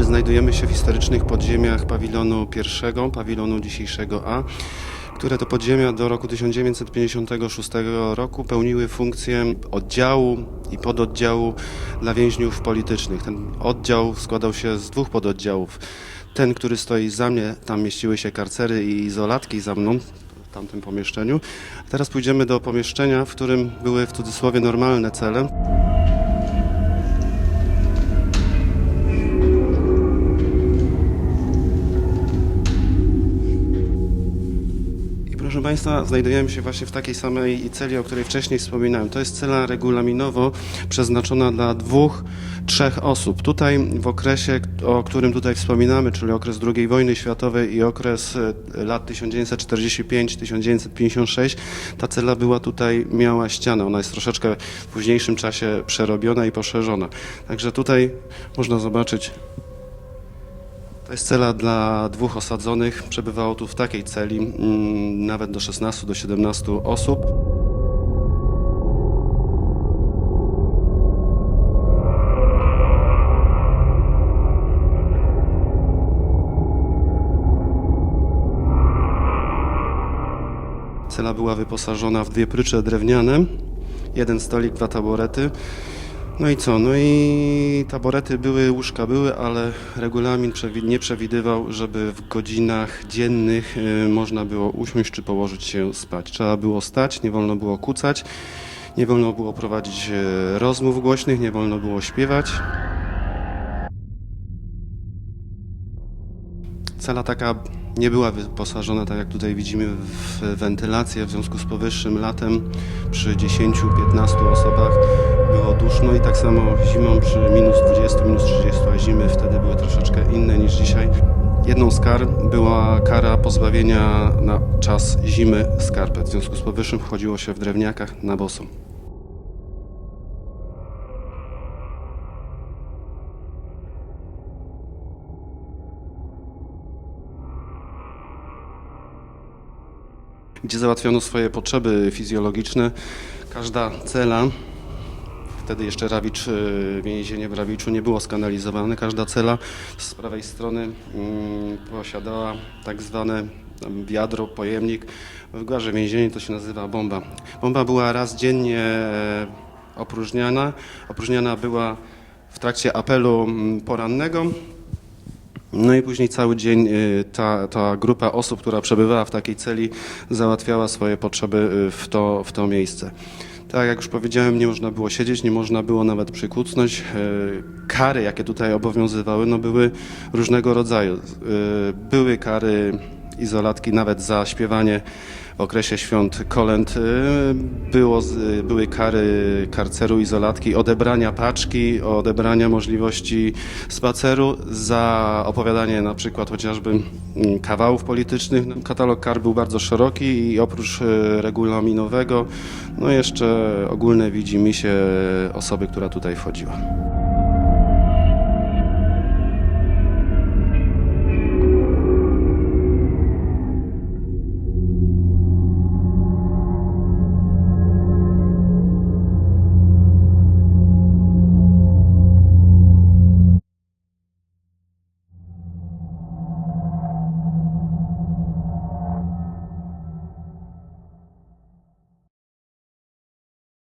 Znajdujemy się w historycznych podziemiach pawilonu pierwszego, pawilonu dzisiejszego A, które to podziemia do roku 1956 roku pełniły funkcję oddziału i pododdziału dla więźniów politycznych. Ten oddział składał się z dwóch pododdziałów. Ten, który stoi za mnie, tam mieściły się karcery i izolatki za mną, w tamtym pomieszczeniu. Teraz pójdziemy do pomieszczenia, w którym były w cudzysłowie normalne cele. Państwa, znajdujemy się właśnie w takiej samej celi, o której wcześniej wspominałem. To jest cela regulaminowo przeznaczona dla dwóch, trzech osób. Tutaj w okresie, o którym tutaj wspominamy, czyli okres II wojny światowej i okres e, lat 1945-1956, ta cela była tutaj, miała ścianę. Ona jest troszeczkę w późniejszym czasie przerobiona i poszerzona. Także tutaj można zobaczyć to jest cela dla dwóch osadzonych. Przebywało tu w takiej celi mm, nawet do 16 do 17 osób. Cela była wyposażona w dwie prycze drewniane, jeden stolik, dwa taborety. No i co? No i taborety były, łóżka były, ale regulamin nie przewidywał, żeby w godzinach dziennych y, można było usiąść czy położyć się spać. Trzeba było stać, nie wolno było kucać, nie wolno było prowadzić y, rozmów głośnych, nie wolno było śpiewać. Cela taka nie była wyposażona, tak jak tutaj widzimy, w wentylację. W związku z powyższym latem przy 10-15 osobach było duszno i tak samo zimą przy minus 20, minus 30, a zimy wtedy były troszeczkę inne niż dzisiaj. Jedną z kar była kara pozbawienia na czas zimy skarpet. W związku z powyższym chodziło się w drewniakach na boso. Gdzie załatwiano swoje potrzeby fizjologiczne. Każda cela, wtedy jeszcze Rawicz, y, więzienie w Rawiczu nie było skanalizowane, każda cela z prawej strony mm, posiadała tak zwane wiadro, pojemnik. W gwarze więzienia to się nazywa bomba. Bomba była raz dziennie e, opróżniana. Opróżniana była w trakcie apelu mm, porannego. No i później cały dzień y, ta, ta grupa osób, która przebywała w takiej celi, załatwiała swoje potrzeby y, w to, w to miejsce. Tak jak już powiedziałem, nie można było siedzieć, nie można było nawet przykucnąć. Y, Kary, jakie tutaj obowiązywały, no były różnego rodzaju. Były kary izolatki nawet za śpiewanie w okresie świąt kolęd. y, Było, z- były kary karceru, izolatki, odebrania paczki, odebrania możliwości spaceru za opowiadanie na przykład chociażby mm, kawałów politycznych. Katalog kar był bardzo szeroki i oprócz y, regulaminowego, no jeszcze ogólne widzi mi się osoby, która tutaj wchodziła.